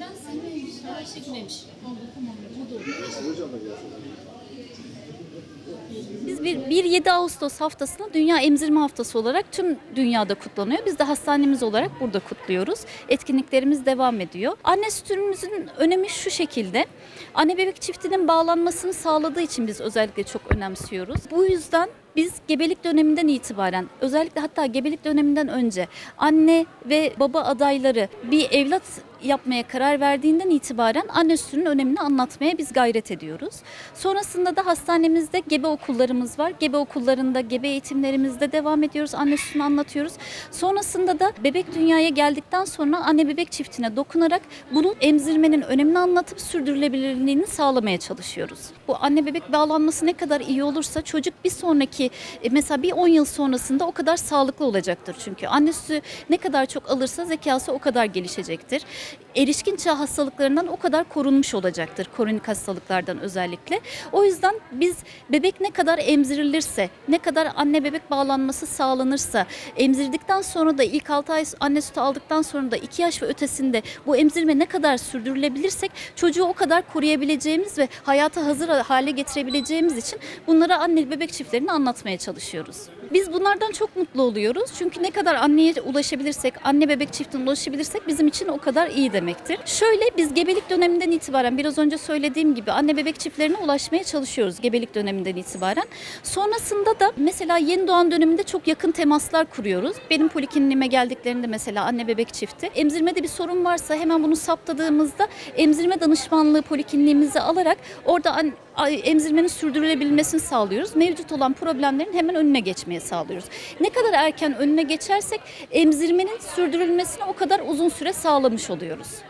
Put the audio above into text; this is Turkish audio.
ben sevmemiş. Ayşe gelsin. Biz bir 1-7 Ağustos haftasını Dünya Emzirme Haftası olarak tüm dünyada kutlanıyor. Biz de hastanemiz olarak burada kutluyoruz. Etkinliklerimiz devam ediyor. Anne sütümüzün önemi şu şekilde. Anne bebek çiftinin bağlanmasını sağladığı için biz özellikle çok önemsiyoruz. Bu yüzden biz gebelik döneminden itibaren özellikle hatta gebelik döneminden önce anne ve baba adayları bir evlat yapmaya karar verdiğinden itibaren anne sütünün önemini anlatmaya biz gayret ediyoruz. Sonrasında da hastanemizde gebe okullarımız var. Gebe okullarında gebe eğitimlerimizde devam ediyoruz. Anne sütünü anlatıyoruz. Sonrasında da bebek dünyaya geldikten sonra anne bebek çiftine dokunarak bunu emzirmenin önemini anlatıp sürdürülebilirliğini sağlamaya çalışıyoruz. Bu anne bebek bağlanması ne kadar iyi olursa çocuk bir sonraki e, mesela bir 10 yıl sonrasında o kadar sağlıklı olacaktır çünkü. Anne sütü ne kadar çok alırsa zekası o kadar gelişecektir. Erişkin çağ hastalıklarından o kadar korunmuş olacaktır. Kronik hastalıklardan özellikle. O yüzden biz bebek ne kadar emzirilirse, ne kadar anne bebek bağlanması sağlanırsa, emzirdikten sonra da ilk 6 ay anne sütü aldıktan sonra da 2 yaş ve ötesinde bu emzirme ne kadar sürdürülebilirsek çocuğu o kadar koruyabileceğimiz ve hayata hazır hale getirebileceğimiz için bunlara anne bebek çiftlerini anlatmaya çalışıyoruz. Biz bunlardan çok mutlu oluyoruz. Çünkü ne kadar anneye ulaşabilirsek, anne bebek çiftine ulaşabilirsek bizim için o kadar iyi demektir. Şöyle biz gebelik döneminden itibaren biraz önce söylediğim gibi anne bebek çiftlerine ulaşmaya çalışıyoruz gebelik döneminden itibaren. Sonrasında da mesela yeni doğan döneminde çok yakın temaslar kuruyoruz. Benim polikliniğime geldiklerinde mesela anne bebek çifti. Emzirmede bir sorun varsa hemen bunu saptadığımızda emzirme danışmanlığı polikliniğimizi alarak orada emzirmenin sürdürülebilmesini sağlıyoruz. Mevcut olan problemlerin hemen önüne geçmeye sağlıyoruz. Ne kadar erken önüne geçersek emzirmenin sürdürülmesini o kadar uzun süre sağlamış oluyoruz alıyoruz.